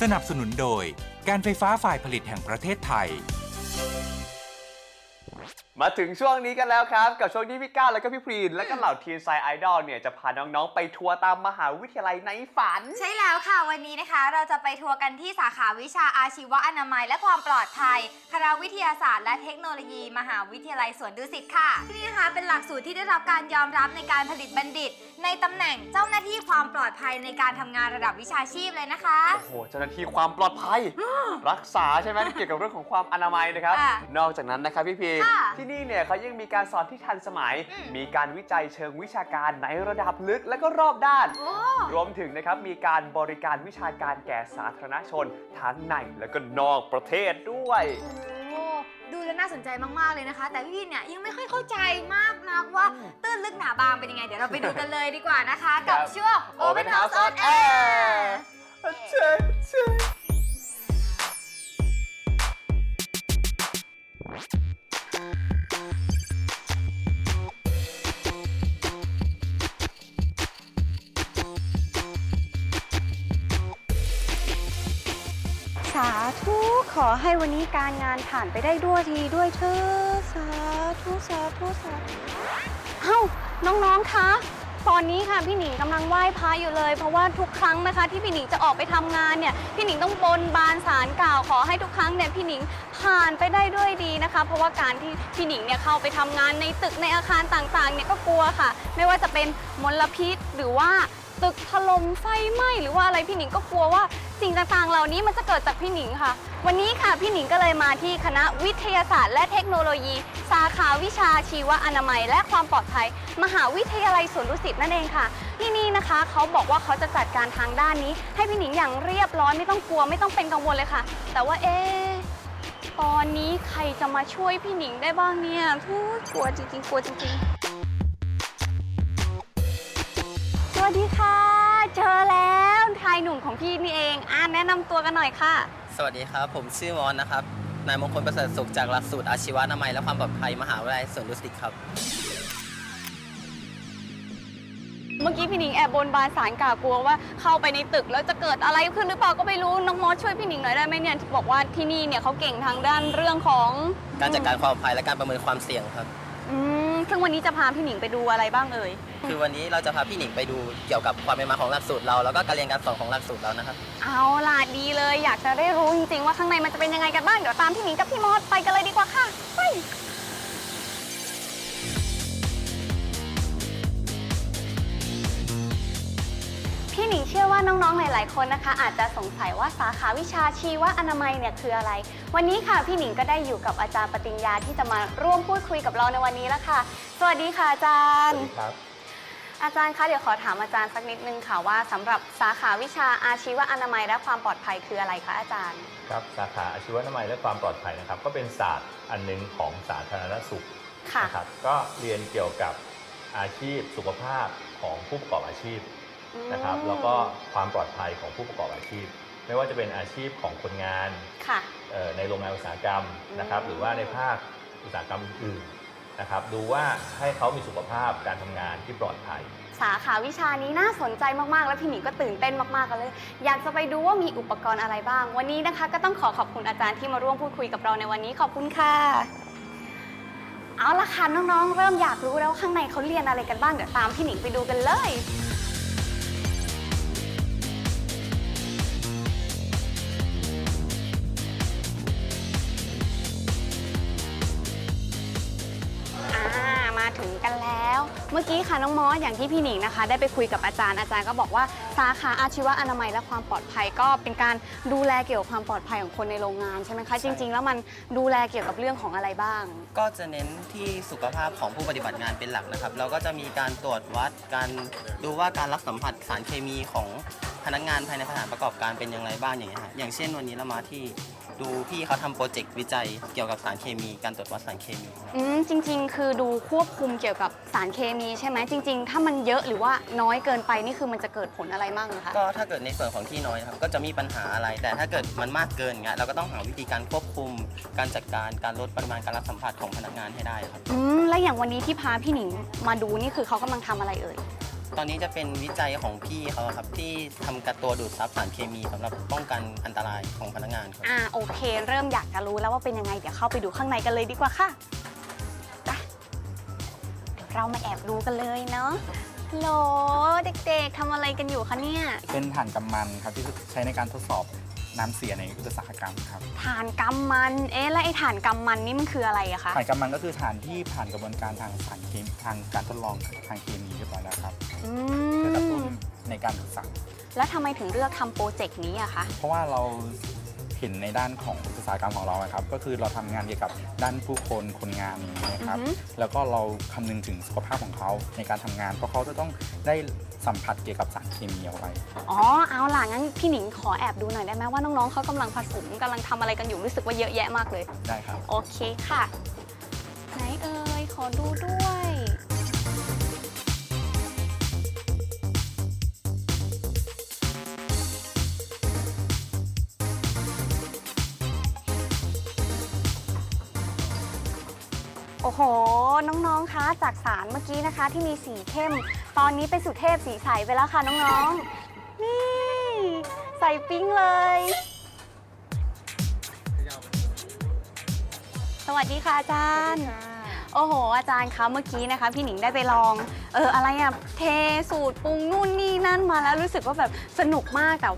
สนับสนุนโดยการไฟฟ้าฝ่ายผลิตแห่งประเทศไทย มาถึงช่วงนี้กันแล้วครับ กับช่วงที่พี่ก้าวแล้วก็พี่พรีน และก็เหล่าทีนไซไอดอลเนี่ยจะพาน้องๆ ไปทัวร์ตามมหาวิทยาลัยในฝัน ใช่แล้วค่ะวันนี้นะคะ เราจะไปทัวร์กันที่สาขาวิชาอาชีวะอนามัยและความปลอดภัย คณะวิทยาศาสตร์และเทคโนโลยี มหาวิทยาลัยสวนดุสิตค่ะที่นี่นะคะเป็นหลักสูตรที่ได้รับการยอมรับในการผลิตบัณฑิต ในตำแหน่งเจ้าหน้าที่ความปลอดภัยในการทำงานระดับวิชาชีพเลยนะคะโอ้โหเจ้าหน้าที่ความปลอดภัย รักษาใช่ไหมเกี่ยวกับเรื่องของความอนามัยนะครับค่ะนอกจากนั้นนะครับพี่พีค่ะที่นี่เนี่ยเขายังมีการสอนที่ทันสมัย อืมมีการวิจัยเชิงวิชาการในระดับลึกและก็รอบด้าน โอ้รวมถึงนะครับมีการบริการวิชาการแก่สาธารณชนทั้งในและก็นอกประเทศด้วยโอ้ดูแล้วน่าสนใจมาก ๆ เลยนะคะ แต่พี่วินเนี่ยยังไม่ค่อยเข้าใจมากนักว่าตื้นลึกหนาบางเป็นยังไง เดี๋ยวเราไปดูกันเลยดีกว่านะคะ กับครับ ช่วง Open House on Air อให้วันนี้การงานผ่านไปได้ด้วยทีด้วยเธอสาธุสาธุสาธุเอ้าน้องๆคะ ตอนนี้ค่ะพี่หนิงกำลังไหว้พระอยู่เลย เพราะว่าทุกครั้งนะคะ ที่พี่หนิงจะออกไปทำงานเนี่ยพี่หนิงต้องบนบานสารกล่าวขอให้ทุกครั้งเนี่ยพี่หนิงผ่านไปได้ด้วยดีนะคะ เพราะว่าการที่พี่หนิงเนี่ยเข้าไปทำงานในตึกในอาคารต่างๆเนี่ยก็กลัวค่ะ ไม่ว่าจะเป็นมลพิษหรือว่า ตึกถล่มไฟไหม้หรือว่าอะไรพี่หนิงก็กลัวว่าสิ่งต่างๆ เหล่านี้มันจะเกิดจากพี่หนิงค่ะ วันนี้ค่ะพี่หนิงก็เลยมาที่คณะวิทยาศาสตร์ และเทคโนโลยี สาขาวิชาชีวอนามัย และความปลอดภัย มหาวิทยาลัยสวนดุสิตนั่นเองค่ะ ที่นี่นะคะเขาบอกว่าเขาจะจัดการทางด้านนี้ ให้พี่หนิงอย่างเรียบร้อยไม่ต้องกลัวไม่ต้องเป็นกังวลเลยค่ะ แต่ว่าเอ๊ตอนนี้ใครจะมาช่วยพี่หนิงได้บ้างเนี่ยทุกกลัวจริงๆกลัวจริงๆสวัสดี นุ่มของพี่นี่เองอ่าแนะนำตัวกันหน่อยค่ะ สวัสดีครับ ผมชื่อมอนนะครับ นายมงคลประเสริฐสุขจากหลักสูตรอาชีวนามัยและความปลอดภัยมหาวิทยาลัยสวนดุสิตครับ เมื่อกี้พี่หนิงแอบบนบานสารกล่าวกลัวว่าเข้าไปในตึกแล้วจะเกิดอะไรขึ้นหรือเปล่าก็ไม่รู้น้องมอสช่วยพี่หนิงหน่อยได้ไหมเนี่ยบอกว่าที่นี่เนี่ยเขาเก่งทางด้านเรื่องของ การจัดการความปลอดภัยและการประเมินความเสี่ยงครับอืม ซึ่งวันนี้จะพาพี่หนิงไปดูอะไรบ้างเอ่ย คือวันนี้เราจะพาพี่หนิงไปดูเกี่ยวกับความเป็นมาของหลักสูตรเราแล้วก็การเรียนการสอนของหลักสูตรเรานะครับ เอาล่ะดีเลย อยากจะได้รู้จริงๆว่าข้างในมันจะเป็นยังไงกันบ้าง เดี๋ยวตามพี่หนิงกับพี่มอสไปกันเลยดีกว่าค่ะไป พี่หนิงเชื่อว่าน้องๆ หลายๆ คนนะคะ อาจจะสงสัยว่าสาขาวิชาชีวอนามัยเนี่ยคืออะไร วันนี้ค่ะพี่หนิงก็ได้อยู่กับอาจารย์ปติญญาที่จะมาร่วมพูดคุยกับเราในวันนี้แล้วค่ะ สวัสดีค่ะอาจารย์ ครับ อาจารย์คะเดี๋ยวขอถามอาจารย์สักนิดนึงค่ะว่าสำหรับสาขาวิชาอาชีวอนามัยและความปลอดภัยคืออะไรคะอาจารย์ ครับสาขาอาชีวนามัยและความปลอดภัยนะครับ ก็เป็นศาสตร์อันหนึงของสาธารณสุขค่ะนะครับก็เรียนเกี่ยวกับอาชีพสุขภาพของผู้ประกอบอาชีพ นะครับอืมแล้วก็ความปลอดภัยของผู้ประกอบอาชีพ ไม่ว่าจะเป็นอาชีพของคนงานค่ะเอ่อในโรงงานอุตสาหกรรมนะครับอืมหรือว่าในภาคอุตสาหกรรมอื่นๆนะครับ ดูว่าให้เขามีสุขภาพการทำงานที่ปลอดภัย สาขาวิชานี้น่าสนใจมากๆ แล้วพี่หนิงก็ตื่นเต้นมากๆกันเลย อยากจะไปดูว่ามีอุปกรณ์อะไรบ้าง วันนี้นะคะ ก็ต้องขอขอบคุณอาจารย์ที่มาร่วมพูดคุยกับเราในวันนี้ขอบคุณค่ะเอาละค่ะน้องๆ เริ่มอยากรู้แล้ววาข้างในเขาเรียนอะไรกันบ้างเดี๋ยวตามพี่หนิงไปดูกันเลย เมื่อกี้ค่ะน้องมอสอย่างที่พี่หนิงนะคะ ได้ไปคุยกับอาจารย์อาจารย์ก็บอกว่าสาขาอาชีวะอนามัยและความปลอดภัยก็เป็นการดูแลเกี่ยวกับความปลอดภัยของคนในโรงงานใช่ไหมคะจริง ๆ แล้วมันดูแลเกี่ยวกับเรื่องของอะไรบ้าง ก็จะเน้นที่สุขภาพของผู้ปฏิบัติงานเป็นหลักนะครับ เราก็จะมีการตรวจวัดการดูว่าการรับสัมผัสสารเคมีของพนักงานภายในสถานประกอบการเป็นอย่างไรบ้างอย่างเงี้ยฮะอย่างเช่นวันนี้เรามาที่ ดูพี่เขาทำโปรเจกต์วิจัยเกี่ยวกับสารเคมีการตรวจวัดสารเคมีครับอืมจริง ๆ คือดูควบคุมเกี่ยวกับสารเคมีใช่ไหมจริง ๆ ถ้ามันเยอะหรือว่าน้อยเกินไปนี่คือมันจะเกิดผลอะไรมั่งคะ ก็ถ้าเกิดในส่วนของที่น้อยนะครับก็จะมีปัญหาอะไร แต่ถ้าเกิดมันมากเกินเงี้ยเราก็ต้องหาวิธีการควบคุม การจัดการการลดปริมาณการรับสัมผัสของพนักงานให้ได้ครับ อืม แล้วอย่างวันนี้ที่พาพี่หนิงมาดูนี่คือเขากำลังทำอะไรเอ่ย ตอนนี้จะเป็นวิจัยของพี่เขาครับที่ทำกับตัวดูดซับสารเคมีสำหรับป้องกันอันตรายของพนักงานครับ อ่าโอเค เริ่มอยากจะรู้แล้วว่าเป็นยังไง เดี๋ยวเข้าไปดูข้างในกันเลยดีกว่าค่ะไปเดี๋ยวเรามาแอบดูกันเลยเนาะฮัลโหลเด็กๆทำอะไรกันอยู่คะเนี่ย เป็นถ่านกำมันครับที่ใช้ในการทดสอบน้ำเสียในอุตสาหกรรมครับถ่านกำมัน เอ๊ะ แล้วไอ้ถ่านกำมันนี่มันคืออะไรอะคะ ถ่านกำมันก็คือถ่านที่ผ่านกระบวนการทางสารเคมีทางการทดลองทางเคมีเรียบร้อยแล้ว ครับอืเพื่อกระตุ้นมในการศึกษาแล้วทำไมถึงเลือกทำโปรเจกต์นี้อะคะ เพราะว่าเราเห็นในด้านของอุตสาหกรรมของเราอะครับ ก็คือเราทำงานเกี่ยวกับด้านผู้คนคนงานอย่างนี้ยครับ อือฮึแล้วก็เราคำนึงถึงสุขภาพของเขาในการทำงาน เพราะเขาจะต้องได้สัมผัสเกี่ยวกับสารเคมีเอาไว้ อ๋อ เอาล่ะ งั้นพี่หนิงขอแอบดูหน่อยได้ไหมว่าน้องๆเขากำลังผสมกำลังทำอะไรกันอยู่รู้สึกว่าเยอะแยะมากเลย ได้ครับ โอเคค่ะ ไหนเอ่ยขอดูด้วย โอ้โห น้อง ๆ คะ จากสารเมื่อกี้นะคะ ที่มีสีเข้ม ตอนนี้เป็นสุเทพสีใสไปแล้วค่ะน้องๆ นี่ ใส่ปิ๊งเลย สวัสดีค่ะอาจารย์ โอ้โห อาจารย์คะเมื่อกี้นะคะ พี่หนิงได้ไปลอง เอออะไรอะเทสูตรปรุงนู่นนี่นั่นมาแล้วรู้สึกว่าแบบสนุกมากแต่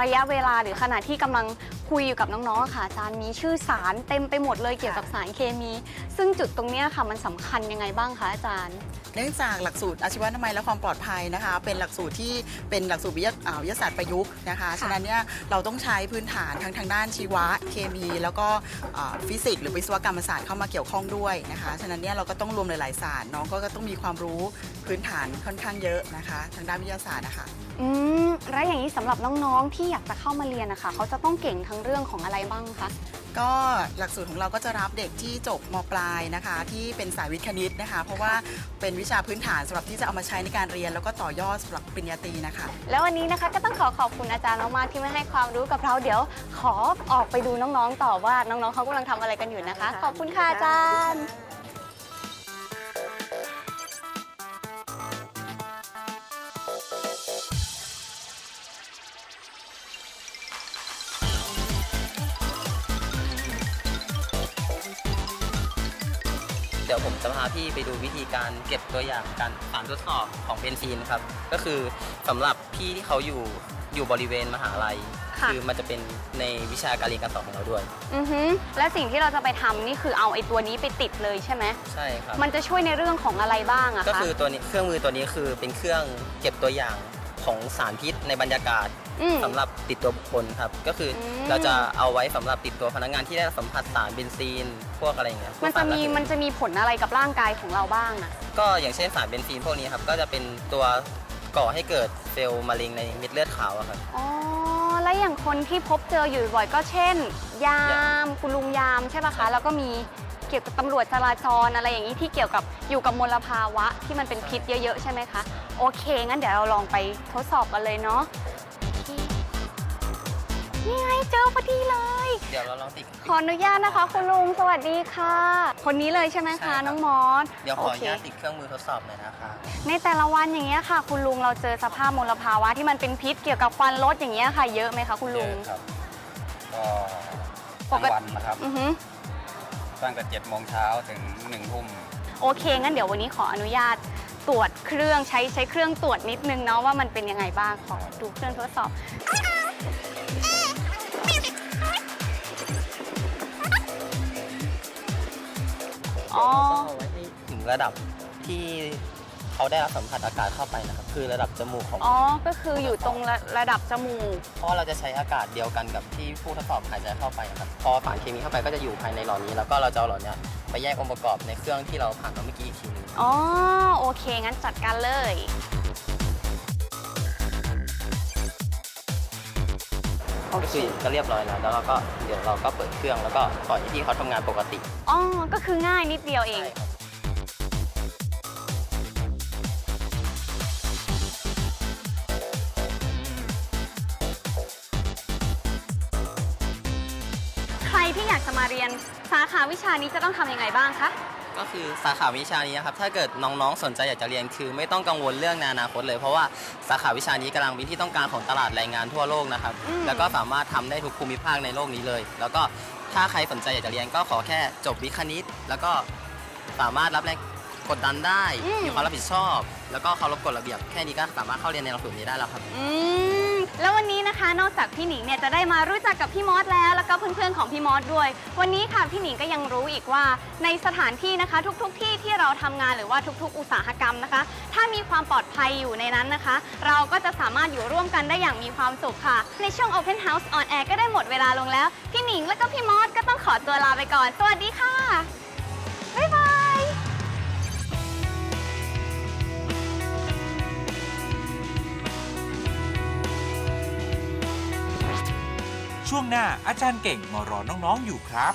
ระยะเวลาหรือขณะที่กำลัง คุยอยู่กับน้องๆอะค่ะอาจารย์มีชื่อสารเต็มไปหมดเลยเกี่ยวกับสารเคมี ซึ่งจุดตรงเนี้ยค่ะมันสำคัญยังไงบ้างคะอาจารย์ เนื่องจากหลักสูตรอาชีวะนามัยและความปลอดภัยนะคะ เป็นหลักสูตรที่เป็นหลักสูตรวิทยาอ่าวิทยาศาสตร์ประยุกต์นะคะฉะนั้นเนี่ยเราต้องใช้พื้นฐานทั้งทางด้านชีวะเคมี แล้วก็อ่าฟิสิกส์หรือวิศวกรรมศาสตร์เข้ามาเกี่ยวข้องด้วยนะคะฉะนั้นเนี่ยเราก็ต้องรวมหลายๆศาสตร์น้องก็ต้องมีความรู้พื้นฐานค่อนข้างเยอะนะคะ ทางด้านวิทยาศาสตร์นะคะ อืมแล้วอย่างนี้สำหรับน้องๆที่อยากจะเข้ามาเรียนนะคะเขาจะต้องเก่งทั้งเรื่องของอะไรบ้างคะ ก็หลักสูตรของเราก็จะรับเด็กที่จบมปลายนะคะ ที่เป็นสายวิทย์คณิตนะคะ เพราะว่าเป็นวิชาพื้นฐานสำหรับที่จะเอามาใช้ในการเรียน แล้วก็ต่อยอดสำหรับปริญญาตรีนะคะ แล้ววันนี้นะคะก็ต้องขอขอบคุณอาจารย์มากๆที่มาให้ความรู้กับเราเดี๋ยว ขอออกไปดูน้องๆต่อว่าน้องๆเขากำลังทำอะไรกันอยู่นะคะ ขอบคุณค่ะอาจารย์ ดี๋ยวผมจะพาพี่ไปดูวิธีการเก็บตัวอย่างการสารทดสอบของเบนซีนครับ ก็คือสำหรับพี่ที่เขาอยู่อยู่บริเวณมหาลัยค่ะอมันจะเป็นในวิชาการเรียนการสอนของเราด้วย อือฮึและสิ่งที่เราจะไปทำนี่คือเอาไอ้ตัวนี้ไปติดเลยใช่ไหมใช่ครับ มันจะช่วยในเรื่องของอะไรบ้างอะก็คะ คือตัวนี้เครื่องมือตัวนี้คือเป็นเครื่องเก็บตัวอย่าง ของสารพิษในบรรยากาศอืม สำหรับติดตัวบุคคลครับ ก็คืออม เราจะเอาไว้สำหรับติดตัวพนักงานที่ได้สัมผัสสารเบนซีน พวกอะไรอย่างเงี้ยพวกมันจะสารระมีเหยมันจะมีผลอะไรกับร่างกายของเราบ้างอะก็อย่างเช่นสารเบนซีนพวกนี้ครับก็จะเป็นตัวก่อให้เกิดเซลล์มะเร็งในเม็ดเลือดขาวอะครับ อ๋อ แล้วอย่างคนที่พบเจออยู่บ่อยก็เช่น ยาม คุณลุงยามใช่ปะคะ แล้วก็มี เกี่ยวกับตำรวจจราจรอะไรอย่างนี้ที่เกี่ยวกับอยู่กับมลภาวะที่มันเป็นพิษเยอะๆ ใช่ไหมคะ โอเค งั้นเดี๋ยวเราลองไปทดสอบกันเลยเนาะโอเคนี่ไงเจอพอดีเลย เดี๋ยวเราลองติด ขออนุญาตนะคะ คุณลุงสวัสดีค่ะ คนนี้เลยใช่ไหมใช่ครัคะ บ น้องมอสเดี๋ยวขออนุญาตโเคติดเครื่องมือทดสอบหน่อยนะครับในแต่ละวันอย่างเงี้ยค่ะ คุณลุงเราเจอสภาพมลภาวะที่มันเป็นพิษเกี่ยวกับควันรถอย่างเงี้ยค่ะ เยอะไหมคะคุณลุง เยอะครับปก็กติ ทั้งวันนะครับ อือฮึ ตั้งแต่เจ็ดโมงเช้าถึงหนึ่งทุ่ม โอเค งั้นเดี๋ยววันนี้ขออนุญาตตรวจเครื่องใช้ใช้เครื่องตรวจนิดนึงเนาะว่ามันเป็นยังไงบ้างขอดูเครื่องทดสอบ อ๋อ เราต้องเอาไว้ให้ถึงระดับที่ เขาได้รับสัมผัสอากาศเข้าไปนะครับคือระดับจมูกของอ๋อ ก็คืออยู่ตรงระระดับจมูก เพราะว่าเราจะใช้อากาศเดียวกันกับที่ผู้ทดสอบหายใจเข้าไปนะครับพอสารเคมีเข้าไปก็จะอยู่ภายในหลอดนี้ แล้วก็เราจะเอาหลอดเนี้ยไปแยกองค์ประกอบในเครื่องที่เราผ่านมาเมื่อกี้อีกทีหนึงอ๋อ โอเค งั้นจัดการเลย โอก็เค คือก็เรียบร้อยแล้วแล้วเราก็เดี๋ยวเราก็เปิดเครื่องแล้วก็ปล่อยให้พี่เขาทำงานปกติอ๋อ ก็คือง่ายนิดเดียวเอง ใช่ครับ มาเรียนสาขาวิชานี้จะต้องทำยังไงบ้างคะ ก็คือสาขาวิชานี้นะครับถ้าเกิดน้องๆ สนใจอยากจะเรียนคือ ไม่ต้องกังวลเรื่องในอนาคตเลย เพราะว่าสาขาวิชานี้กำลังเป็นที่ต้องการของตลาดแรงงานทั่วโลกนะครับอืม แล้วก็สามารถทำได้ทุกภูมิภาคในโลกนี้เลย แล้วก็ถ้าใครสนใจอยากจะเรียนก็ขอแค่จบวิทย์คณิต แล้วก็สามารถรับแรง กดดันได้มีความรับผิดชอบ แล้วก็เคารพกฎระเบียบ แค่นี้ก็สามารถเข้าเรียนในหลักสูตรนี้ได้แล้วครับ อืมแล้ววันนี้นะคะนอกจากพี่หนิงเนี่ยจะได้มารู้จักกับพี่มอสแล้วแล้วก็เพื่อนๆของพี่มอสด้วย วันนี้ค่ะพี่หนิงก็ยังรู้อีกว่า ในสถานที่นะคะ ทุกๆ ที่ที่เราทำงานหรือว่าทุกๆ อุตสาหกรรมนะคะ ถ้ามีความปลอดภัยอยู่ในนั้นนะคะ เราก็จะสามารถอยู่ร่วมกันได้อย่างมีความสุขค่ะ ในช่วง Open House on Air ก็ได้หมดเวลาลงแล้ว พี่หนิงและก็พี่มอสก็ต้องขอตัวลาไปก่อน สวัสดีค่ะ ช่วงหน้าอาจารย์เก่งมารอน้องๆอยู่ครับ